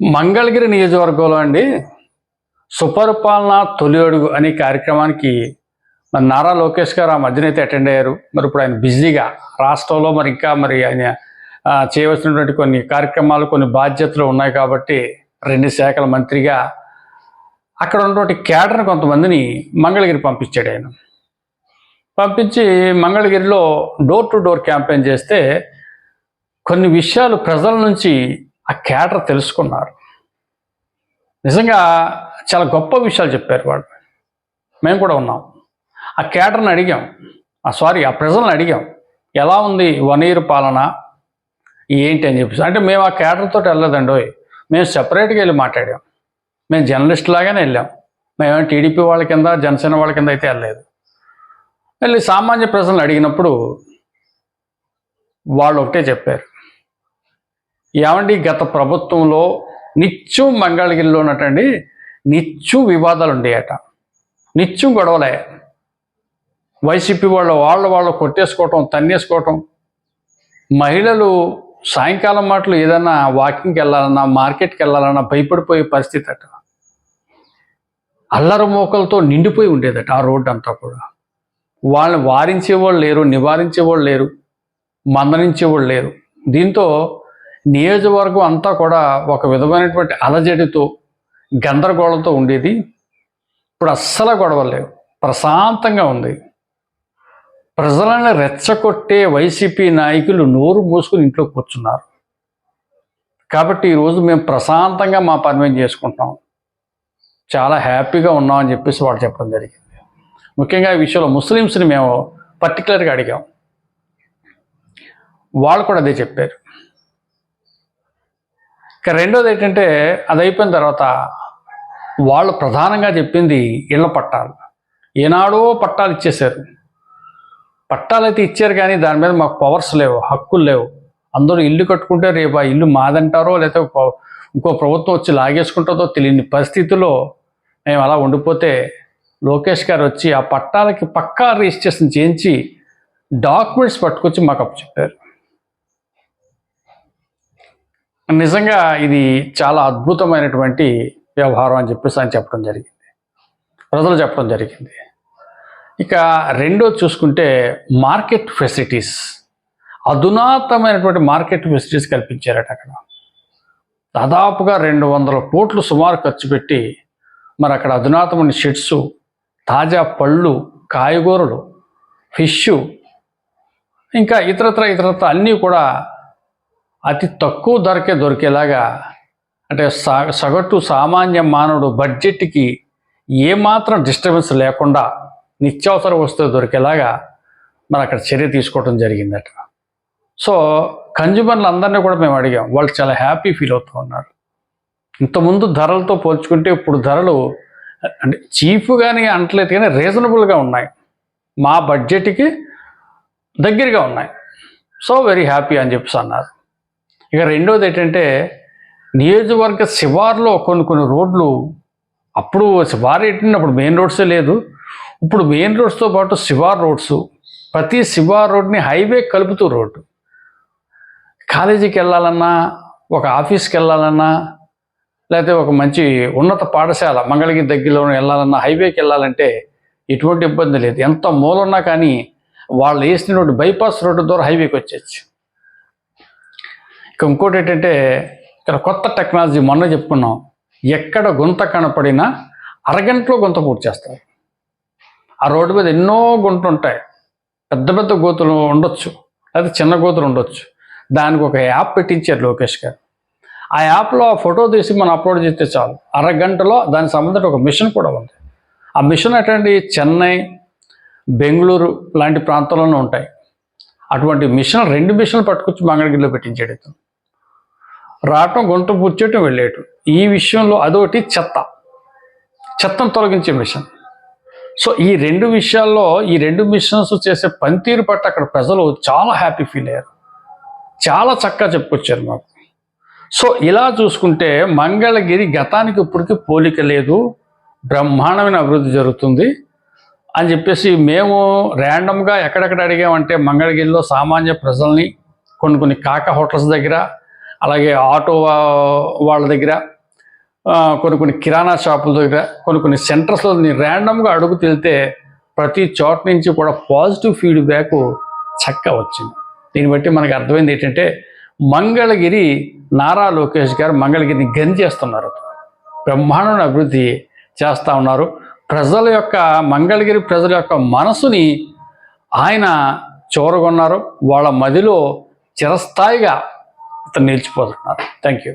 మంగళగిరి నియోజకవర్గంలో అండి సుపరిపాలన తొలి అడుగు అనే కార్యక్రమానికి మరి నారా లోకేష్ గారు ఆ మధ్యన అయితే అటెండ్ అయ్యారు. మరి ఇప్పుడు ఆయన బిజీగా రాష్ట్రంలో మరి ఇంకా మరి ఆయన చేయవలసినటువంటి కొన్ని కార్యక్రమాలు కొన్ని బాధ్యతలు ఉన్నాయి కాబట్టి రెండు శాఖల మంత్రిగా అక్కడ ఉన్నటువంటి క్యాడర్ కొంతమందిని మంగళగిరి పంపించాడు ఆయన. పంపించి మంగళగిరిలో డోర్ టు డోర్ క్యాంపెయిన్ చేస్తే కొన్ని విషయాలు ప్రజల నుంచి ఆ క్యాడర్ తెలుసుకున్నారు. నిజంగా చాలా గొప్ప విషయాలు చెప్పారు వాళ్ళు. మేము కూడా ఉన్నాం. ఆ క్యాడర్ని అడిగాం. ఆ సారీ ఆ ప్రజలను అడిగాం. ఎలా ఉంది వన్ ఇయర్ పాలన? ఏంటి అని చెప్పేసి. అంటే మేము ఆ క్యాడర్తో వెళ్ళలేదండి మేము సెపరేట్గా వెళ్ళి మాట్లాడాం. మేము జర్నలిస్ట్ లాగానే వెళ్ళాం. మేము టీడీపీ వాళ్ళ కింద జనసేన వాళ్ళ కింద అయితే వెళ్ళలేదు. వెళ్ళి సామాన్య ప్రజలను అడిగినప్పుడు వాళ్ళు ఒకటే చెప్పారు. ఏమండి గత ప్రభుత్వంలో నిత్యం మంగళగిరిలో ఉన్నట్టండి నిత్యం వివాదాలు ఉండేయట. నిత్యం గొడవలే. వైసీపీ వాళ్ళు వాళ్ళ వాళ్ళు కొట్టేసుకోవటం తన్నేసుకోవటం. మహిళలు సాయంకాలం మాటలు ఏదైనా వాకింగ్కి వెళ్ళాలన్నా మార్కెట్కి వెళ్ళాలన్నా భయపడిపోయే పరిస్థితి అట. అల్లరి మోకలతో నిండిపోయి ఉండేదట ఆ రోడ్డు అంతా కూడా. వాళ్ళని వారించేవాళ్ళు లేరు నివారించేవాళ్ళు లేరు మందలించేవాళ్ళు లేరు. దీంతో నియోజకవర్గం అంతా కూడా ఒక విధమైనటువంటి అలజడితో గందరగోళంతో ఉండేది. ఇప్పుడు అస్సలు గొడవలేవు ప్రశాంతంగా ఉంది. ప్రజలను రెచ్చగొట్టే వైసీపీ నాయకులు నోరు మూసుకుని ఇంట్లో కూర్చున్నారు. కాబట్టి ఈరోజు మేము ప్రశాంతంగా మా పని మేము చేసుకుంటాం చాలా హ్యాపీగా ఉన్నామని చెప్పేసి వాళ్ళు చెప్పడం జరిగింది. ముఖ్యంగా ఈ విషయంలో ముస్లిమ్స్ని మేము పర్టికులర్గా అడిగాం. వాళ్ళు కూడా అదే చెప్పారు. ఇక రెండోది ఏంటంటే అది అయిపోయిన తర్వాత వాళ్ళు ప్రధానంగా చెప్పింది ఇళ్ళ పట్టాలు. ఏనాడో పట్టాలు ఇచ్చేశారు. పట్టాలు అయితే ఇచ్చారు కానీ దాని మీద మాకు పవర్స్ లేవు హక్కులు లేవు. అందరూ ఇల్లు కట్టుకుంటే రేపు ఆ ఇల్లు మాదంటారో లేకపోతే ఇంకో ప్రభుత్వం వచ్చి లాగేసుకుంటుందో తెలియని పరిస్థితిలో మేము అలా ఉండిపోతే లోకేష్ గారు వచ్చి ఆ పట్టాలకి పక్కా రిజిస్ట్రేషన్ చేయించి డాక్యుమెంట్స్ పట్టుకొచ్చి మాకు అప్పు చెప్పారు నిజంగా ఇది చాలా అద్భుతమైనటువంటి వ్యవహారం అని చెప్పేసి ఆయన చెప్పడం జరిగింది. ప్రజలు చెప్పడం జరిగింది. ఇక రెండో చూసుకుంటే మార్కెట్ ఫెసిలిటీస్. అధునాతమైనటువంటి మార్కెట్ ఫెసిలిటీస్ కల్పించారట అక్కడ. దాదాపుగా రెండు వందల కోట్లు సుమారు ఖర్చు పెట్టి మరి అక్కడ అధునాతమైన షెడ్స్ తాజా పళ్ళు కాయగూరలు ఫిష్ ఇంకా ఇతరత్ర ఇతరత్ర అన్నీ కూడా అతి తక్కువ ధరకే దొరికేలాగా అంటే సా సగటు సామాన్య మానవుడు బడ్జెట్కి ఏమాత్రం డిస్టర్బెన్స్ లేకుండా నిత్యావసర వస్తువు దొరికేలాగా మరి అక్కడ చర్య తీసుకోవడం జరిగిందట. సో కన్జ్యూమర్లు అందరినీ కూడా మేము అడిగాం. వాళ్ళు చాలా హ్యాపీ ఫీల్ అవుతూ ఉన్నారు. ఇంతకుముందు ధరలతో పోల్చుకుంటే ఇప్పుడు ధరలు అంటే చీప్గానే అంటలేదు కానీ రీజనబుల్గా ఉన్నాయి. మా బడ్జెట్కి దగ్గరగా ఉన్నాయి. సో వెరీ హ్యాపీ అని చెప్పేసి అన్నారు. ఇక రెండోది ఏంటంటే నియోజకవర్గ శివార్లో కొన్ని కొన్ని రోడ్లు అప్పుడు శివారు ఎట్టినప్పుడు మెయిన్ రోడ్సే లేదు. ఇప్పుడు మెయిన్ రోడ్స్తో పాటు శివార్ రోడ్స్ ప్రతి శివార్ రోడ్ని హైవే కలుపుతూ రోడ్డు. కాలేజీకి వెళ్ళాలన్నా ఒక ఆఫీస్కి వెళ్ళాలన్నా లేకపోతే ఒక మంచి ఉన్నత పాఠశాల మంగళగిరి దగ్గరలో వెళ్ళాలన్నా హైవేకి వెళ్ళాలంటే ఎటువంటి ఇబ్బంది లేదు. ఎంత మూలన్నా కానీ వాళ్ళు వేసినటువంటి బైపాస్ రోడ్డు ద్వారా హైవేకి వచ్చేచ్చు ఇక ఇంకోటి ఏంటంటే ఇక్కడ కొత్త టెక్నాలజీ మొన్న చెప్పుకున్నాం. ఎక్కడ గుంత కనపడినా అరగంటలో గుంత పూర్తి చేస్తారు ఆ రోడ్డు మీద ఎన్నో గుంటలు ఉంటాయి పెద్ద పెద్ద గోతులు ఉండొచ్చు. లేదా చిన్న గోతులు ఉండొచ్చు. దానికి ఒక యాప్ పెట్టించారు లోకేష్ గారు. ఆ యాప్లో ఆ ఫోటో తీసి మనం అప్లోడ్ చేస్తే చాలు. అరగంటలో దానికి సంబంధించిన ఒక మిషన్ కూడా ఉంది. ఆ మిషన్ అటువంటి చెన్నై బెంగళూరు లాంటి ప్రాంతాల్లోనే ఉంటాయి. అటువంటి మిషన్ రెండు మిషన్లు పట్టుకొచ్చి మంగళగిరిలో పెట్టించాడు ఇతను. రావటం గుంట పుచ్చేయటం వెళ్ళేయటం. ఈ విషయంలో అదొకటి చెత్త. చెత్తను తొలగించే మిషన్. సో ఈ రెండు విషయాల్లో ఈ రెండు మిషన్స్ చేసే పనితీరు పట్ల అక్కడ ప్రజలు చాలా హ్యాపీ ఫీల్ అయ్యారు. చాలా చక్కగా చెప్పుకొచ్చారు మాకు. సో ఇలా చూసుకుంటే మంగళగిరి గతానికి ఇప్పటికీ పోలిక లేదు. బ్రహ్మాండమైన అభివృద్ధి జరుగుతుంది. అని చెప్పేసి మేము ర్యాండమ్గా ఎక్కడెక్కడ అడిగామంటే మంగళగిరిలో సామాన్య ప్రజల్ని కొన్ని కొన్ని కాక హోటల్స్ దగ్గర అలాగే ఆటో వాళ్ళ దగ్గర కొన్ని కొన్ని కిరాణా షాపుల దగ్గర కొన్ని కొన్ని సెంటర్స్లో నేను ర్యాండమ్గా అడుగు తెలితే ప్రతి చోట నుంచి కూడా పాజిటివ్ ఫీడ్బ్యాక్ చక్కగా వచ్చింది. దీన్ని బట్టి మనకు అర్థమైంది ఏంటంటే మంగళగిరి నారా లోకేష్ గారు మంగళగిరిని గని చేస్తున్నారు. బ్రహ్మాండమైన అభివృద్ధి చేస్తూ ఉన్నారు. ప్రజల యొక్క మంగళగిరి ప్రజల యొక్క మనసుని ఆయన చూరగొన్నారు. వాళ్ళ మదిలో చిరస్థాయిగా నిలిచిపోతున్నారు. Thank you